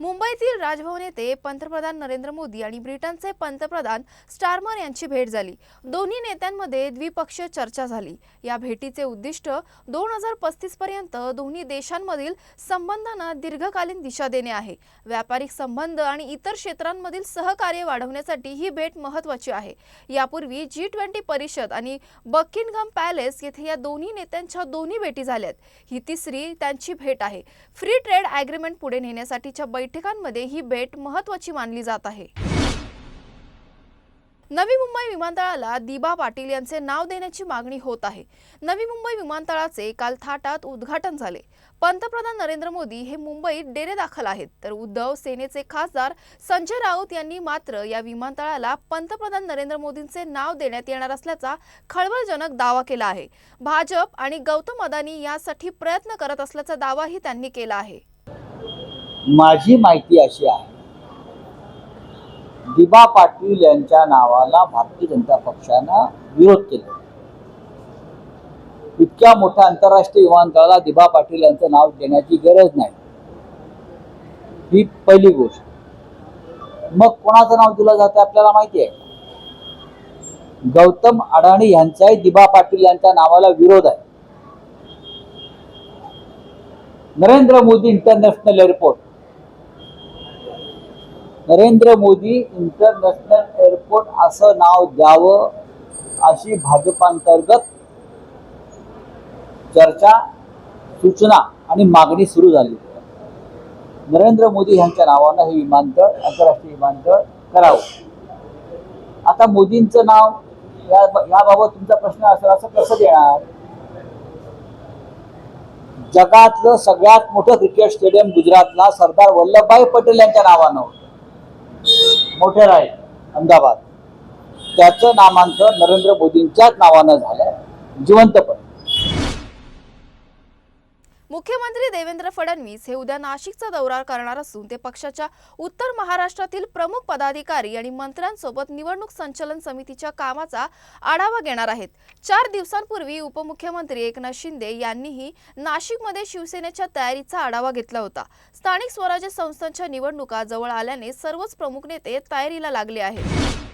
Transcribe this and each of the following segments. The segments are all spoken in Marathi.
मुंबईतील राजभवन येथे पंतप्रधान नरेंद्र मोदी आणि ब्रिटनचे पंतप्रधान स्टार्मर यांची भेट झाली. दोन्ही नेत्यांमध्ये द्विपक्षीय चर्चा झाली. या भेटीचे उद्दिष्ट दोन हजार पस्तीस पर्यंत दोन्ही देशांमधील संबंधांना दीर्घकालीन दिशा देणे आहे. व्यापारिक संबंध आणि इतर क्षेत्रांमधील सहकार्य वाढवण्यासाठी ही भेट महत्वाची आहे. यापूर्वी जी ट्वेंटी परिषद आणि बकिंगम पॅलेस येथे या दोन्ही नेत्यांच्या दोन्ही भेटी झाल्यात. ही तिसरी त्यांची भेट आहे. फ्री ट्रेड ॲग्रीमेंट पुढे नेण्यासाठीच्या बैठकांमध्ये ही भेट महत्वाची मानली जात आहे. नवी मुंबई विमानतळाला दिबा पाटील यांचे नाव देण्याची मागणी होत आहे. नवी मुंबई विमानतळाचे काल थाटात उद्घाटन झाले. पंतप्रधान नरेंद्र मोदी हे मुंबईत डेरे दाखल आहेत. तर उद्धव सेनेचे खासदार संजय राऊत यांनी मात्र या विमानतळाला पंतप्रधान नरेंद्र मोदींचे नाव देण्यात येणार असल्याचा खळबळजनक दावा केला आहे. भाजप आणि गौतम अदानी यासाठी प्रयत्न करत असल्याचा दावाही त्यांनी केला आहे. माझी माहिती अशी आहे. दिबा पाटील यांच्या नावाला भारतीय जनता पक्षानं विरोध केला. इतक्या मोठ्या आंतरराष्ट्रीय विमानतळाला दिबा पाटील यांचं नाव देण्याची गरज नाही. ही पहिली गोष्ट. मग कोणाचं नाव दिलं जातं आपल्याला माहिती आहे? गौतम अडाणी यांचाही दिबा पाटील यांच्या नावाला विरोध आहे. Narendra Modi international airport. Narendra Modi international airport असं नाव द्यावं अशी भाजपांतर्गत चर्चा सूचना आणि मागणी सुरू झाली. नरेंद्र मोदी यांच्या नावानं हे विमानतळ आंतरराष्ट्रीय विमानतळ करावं. आता मोदींचं नाव या याबाबत तुमचा प्रश्न असेल असं कसं देणार? जगातलं सगळ्यात मोठं क्रिकेट स्टेडियम गुजरातला सरदार वल्लभभाई पटेल यांच्या नावानं. होतं. आहे अहमदाबाद त्याचं नामांतर नरेंद्र मोदींच्याच नावानं झालं जिवंत मुख्यमंत्री देवेंद्र फडणवीस हे उद्या नाशिकचा दौरा करणार असून ते पक्षाच्या उत्तर महाराष्ट्रातील प्रमुख पदाधिकारी आणि मंत्र्यांसोबत निवडणूक संचलन समितीच्या कामाचा आढावा घेणार आहेत. चार दिवसांपूर्वी उपमुख्यमंत्री एकनाथ शिंदे यांनीही नाशिकमध्ये शिवसेनेच्या तयारीचा आढावा घेतला होता. स्थानिक स्वराज्य संस्थांच्या निवडणुका जवळ आल्याने सर्वच प्रमुख नेते तयारीला लागले आहेत.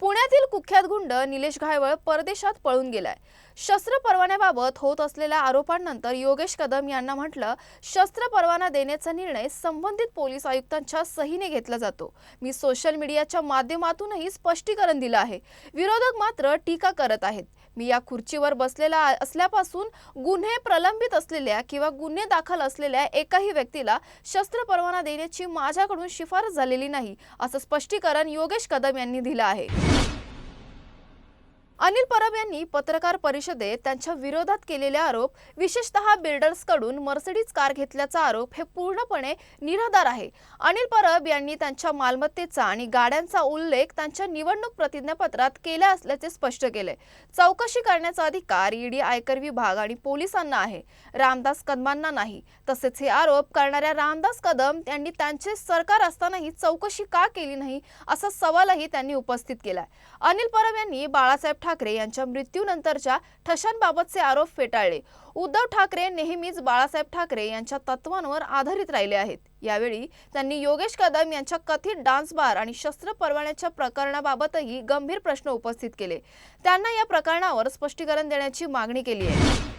पुण्यातील कुख्यात गुंड निलेश घायवळ परदेशात पळून गेलाय. शस्त्र परवान्याबाबत होत असलेल्या आरोपांनंतर योगेश कदम यांना म्हटलं शस्त्र परवाना देण्याचा निर्णय संबंधित पोलीस आयुक्तांच्या सहीने घेतला जातो. मी सोशल मीडियाच्या माध्यमातूनही स्पष्टीकरण दिलं आहे. विरोधक मात्र टीका करत आहेत. मी या खुर्चीवर बसलेला असल्यापासून गुन्हे प्रलंबित असलेल्या किंवा गुन्हे दाखल असलेल्या एकाही व्यक्तीला शस्त्र परवाना देण्याची माझ्याकडून शिफारस झालेली नाही असं स्पष्टीकरण योगेश कदम यांनी दिलं आहे. अनिल परब यांनी पत्रकार परिषदेत त्यांच्या विरोधात केलेले आरोप विशेषतः बिल्डर्सकडून मर्सिडीज कार घेतल्याचा आरोप हे पूर्णपणे निराधार आहे. अनिल परब यांनी त्यांच्या मालमत्तेचा आणि गाड्यांचा उल्लेख त्यांच्या निवडणूक प्रतिज्ञापत्रात केला असल्याचे स्पष्ट केले. चौकशी करण्याचा अधिकार ईडी आयकर विभाग आणि पोलिसांना आहे. रामदास कदमांना नाही. तसेच हे आरोप करणाऱ्या रामदास कदम यांनी त्यांचे सरकार असतानाही चौकशी का केली नाही असा सवालही त्यांनी उपस्थित केलाय. अनिल परब यांनी बाळासाहेब ठाकरे यांच्या मृत्यूनंतरच्या ठशांबाबतचे आरोप फेटाळले. उद्धव ठाकरे नेहमीच बाळासाहेब ठाकरे यांच्या तत्वांवर आधारित राहिले आहेत. यावेळी त्यांनी योगेश कदम यांच्या कथित डान्स बार आणि शस्त्र परवान्याच्या प्रकरणाबाबतही गंभीर प्रश्न उपस्थित केले. त्यांना या प्रकरणावर स्पष्टीकरण देण्याची मागणी केली आहे.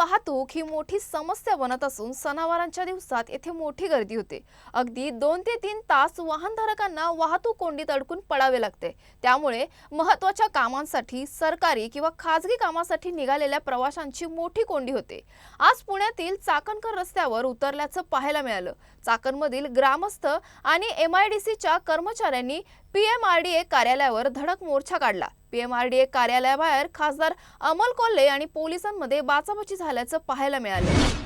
वाहतूक ही मोठी समस्या बनत असून सणावारांच्या दिवसात येथे मोठी गर्दी होते. अगदी दोन ते तीन तास वाहनधारकांना वाहतूक कोंडीत अडकून पडावे लागते. त्यामुळे महत्त्वाच्या कामांसाठी सरकारी किंवा खाजगी कामासाठी निघालेल्या प्रवाशांची मोठी कोंडी होते. आज पुण्यातील चाकणकर रस्त्यावर उतरल्याचं पाहायला मिळालं. चाकणमधील ग्रामस्थ आणि एम आय डी सीच्या कर्मचाऱ्यांनी पीएमआरडीए कार्यालयावर धडक मोर्चा काढला. पीएमआरडीए कार्यालयाबाहेर खासदार अमोल कोल्हे आणि पोलिसांमध्ये बाचाबाची झाल्याचं पाहायला मिळालं.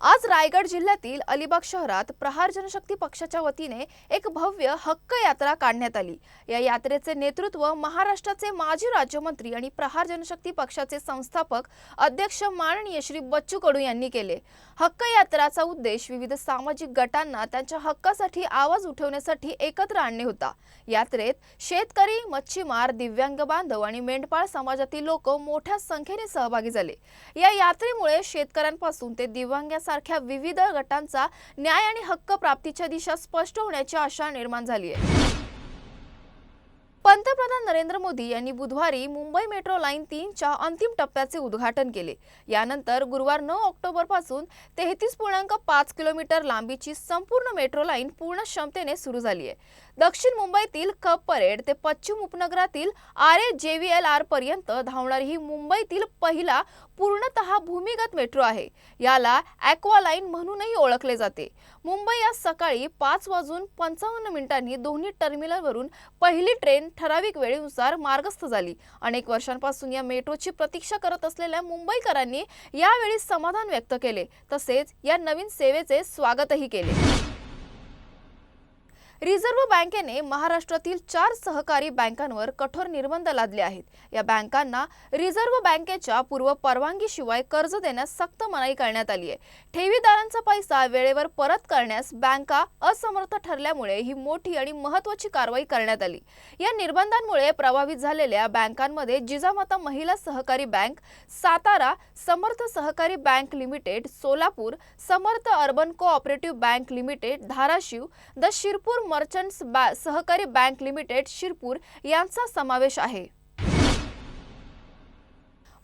आज रायगड जिल्ह्यातील अलिबाग शहरात प्रहार जनशक्ती पक्षाच्या वतीने एक भव्य हक्क यात्रा काढण्यात आली. या यात्रेचे नेतृत्व महाराष्ट्राचे माजी राज्यमंत्री आणि प्रहार जनशक्ती पक्षाचे संस्थापक अध्यक्ष माननीय श्री बच्चू कडू यांनी केले. हक्क यात्राचा उद्देश विविध सामाजिक गटांना त्यांच्या हक्कासाठी आवाज उठवण्यासाठी एकत्र आणणे होता. यात्रेत शेतकरी मच्छीमार दिव्यांग बांधव आणि मेंढपाळ समाजातील लोक मोठ्या संख्येने सहभागी झाले. या यात्रेमुळे शेतकऱ्यांपासून ते दिव्यांगासारख्या विविध गटांचा न्याय आणि हक्क प्राप्तीच्या दिशा स्पष्ट होण्याची आशा निर्माण झाली आहे. पंतप्रधान नरेंद्र मोदी यांनी बुधवारी मुंबई मेट्रो लाईन तीनच्या अंतिम टप्प्याचे उद्घाटन केले. यानंतर गुरुवार नऊ ऑक्टोबरपासून तेहतीस पूर्णांक पाच किलोमीटर लांबीची संपूर्ण मेट्रो लाईन पूर्ण क्षमतेने सुरू झाली आहे. दक्षिण मुंबईतील कप परेड ते पश्चिम उपनगरातील आर ए जे व्ही एल आर पर्यंत धावणारी ही मुंबईतील पहिला पूर्णतः भूमिगत मेट्रो आहे. याला ॲक्वा लाईन म्हणूनही ओळखले जाते. मुंबई आज सकाळी पाच वाजून पंचावन्न मिनिटांनी दोन्ही टर्मिनलवरून पहिली ट्रेन ठराविक वेळेनुसार मार्गस्थ झाली. अनेक वर्षांपासून या मेट्रोची प्रतीक्षा करत असलेल्या मुंबईकरांनी यावेळी समाधान व्यक्त केले. तसेच या नवीन सेवेचे स्वागतही केले. रिझर्व्ह बँकेने महाराष्ट्रातील चार सहकारी बँकांवर कठोर निर्बंध लादले आहेत. या बँकांना रिझर्व्ह बँकेच्या पूर्व परवानगीशिवाय कर्ज देण्यास सक्त मनाई करण्यात आली आहे. ठेवीदारांचा पैसा वेळेवर परत करण्यास बँका असमर्थ ठरल्यामुळे ही मोठी आणि महत्त्वाची कारवाई करण्यात आली. या निर्बंधांमुळे प्रभावित झालेल्या बँकांमध्ये जिजामाता महिला सहकारी बँक सातारा समर्थ सहकारी bank limited Solapur Samarth urban cooperative bank limited Dharashiv the Shirpur merchants बा सहकारी बँक लिमिटेड शिरपूर यांचा समावेश आहे.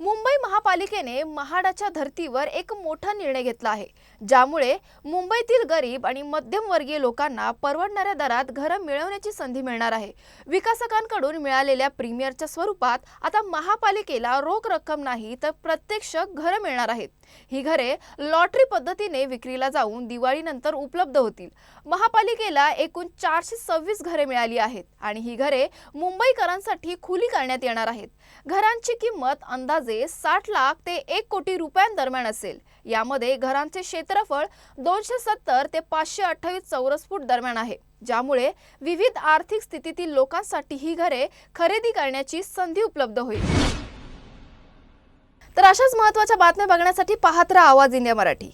मुंबई महापालिकेने महाडाच्या धर्तीवर एक मोठा निर्णय घेतला आहे ज्यामुळे मुंबईतील गरीब आणि मध्यमवर्गीय लोकांना परवडणाऱ्या दरात घरं मिळवण्याची संधी मिळणार आहे. विकासकांकडून मिळालेल्या प्रीमियरच्या स्वरूपात आता महापालिकेला रोख रक्कम नाही तर प्रत्यक्ष घरं मिळणार आहेत. ही घरे लॉटरी पद्धतीने विक्रीला जाऊन दिवाळीनंतर उपलब्ध होतील. महापालिकेला एकूण चारशे सव्वीस घरे मिळाली आहेत आणि ही घरे मुंबईकरांसाठी खुली करण्यात येणार आहेत. घरांची किंमत अंदाज अंदाजे साठ लाख ते एक कोटी रुपयांदरम्यान असेल. यामध्ये घरांचे क्षेत्रफळ दोनशे सत्तर ते पाचशे अठ्ठावीस चौरस फूट दरम्यान आहे. ज्यामुळे विविध आर्थिक स्थितीतील लोकांसाठी ही घरे खरेदी करण्याची संधी उपलब्ध होईल. तर अशाच महत्त्वाच्या बातम्या बघण्यासाठी पाहत राहा आवाज इंडिया मराठी.